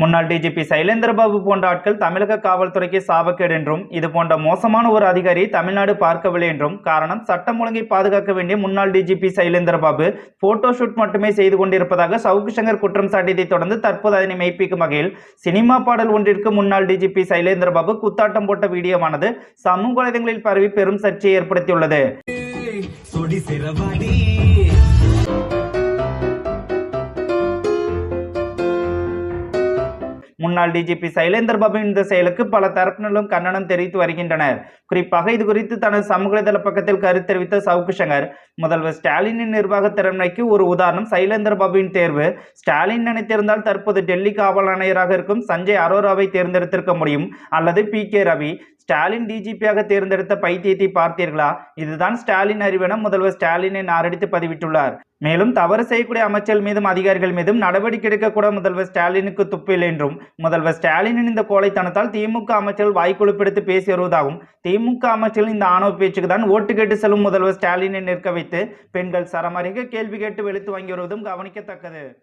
முன்னாள் டிஜிபி சைலேந்திரபாபு போன்ற ஆட்கள் தமிழக காவல்துறைக்கு சாபக்கேடு என்றும் இது போன்ற மோசமான ஒரு அதிகாரி தமிழ்நாடு பார்க்கவில்லை என்றும் காரணம் சட்டம் ஒழுங்கை பாதுகாக்க வேண்டிய முன்னாள் டிஜிபி சைலேந்திரபாபு. போட்டோ ஷூட் மட்டுமே செய்து கொண்டிருப்பதாக சவுக்கு சங்கர் குற்றம் சாட்டியதைத் தொடர்ந்து தற்போது அதனை மெய்ப்பிக்கும் வகையில் சினிமா பாடல் ஒன்றிற்கு முன்னாள் டிஜிபி சைலேந்திரபாபு குத்தாட்டம் போட்ட வீடியோவானது சமூக வலைதளங்களில் பரவி பெரும் சர்ச்சையை ஏற்படுத்தியுள்ளது. முன்னாள் டிஜிபி சைலேந்தர் பாபுவின் இந்த செயலுக்கு பல தரப்பினரும் கண்டனம் தெரிவித்து வருகின்றனர். குறிப்பாக இது குறித்து தனது சமூக வலைதள பக்கத்தில் கருத்து தெரிவித்த சவுக்கு சங்கர் முதல்வர் ஸ்டாலினின் நிர்வாக திறமைக்கு ஒரு உதாரணம் சைலேந்தர் பாபுவின் தேர்வு. ஸ்டாலின் நினைத்திருந்தால் தற்போது டெல்லி காவல் ஆணையராக இருக்கும் சஞ்சய் அரோராவை தேர்ந்தெடுத்திருக்க முடியும் அல்லது பி கே ரவி. ஸ்டாலின் டிஜிபியாக தேர்ந்தெடுத்த பைத்தியத்தை பார்த்தீர்களா? இதுதான் ஸ்டாலின் அறிவென முதல்வர் ஸ்டாலினை நாரடித்து பதிவிட்டுள்ளார். மேலும் தவறு செய்யக்கூடிய அமைச்சர்கள் மீதும் அதிகாரிகள் மீதும் நடவடிக்கை எடுக்கக்கூட முதல்வர் ஸ்டாலினுக்கு துப்பில்லை என்றும் முதல்வர் ஸ்டாலினின் இந்த கோழைத்தனத்தால் திமுக அமைச்சர்கள் வாய்க்குழுப்பெடுத்து பேசி வருவதாகவும் திமுக அமைச்சர்கள் இந்த ஆணவ பேச்சுக்கு தான் ஓட்டு கேட்டு செல்லும் முதல்வர் ஸ்டாலினை நிற்க வைத்து பெண்கள் சரமரிக கேள்வி கேட்டு வெளுத்து வாங்கி வருவதும் கவனிக்கத்தக்கது.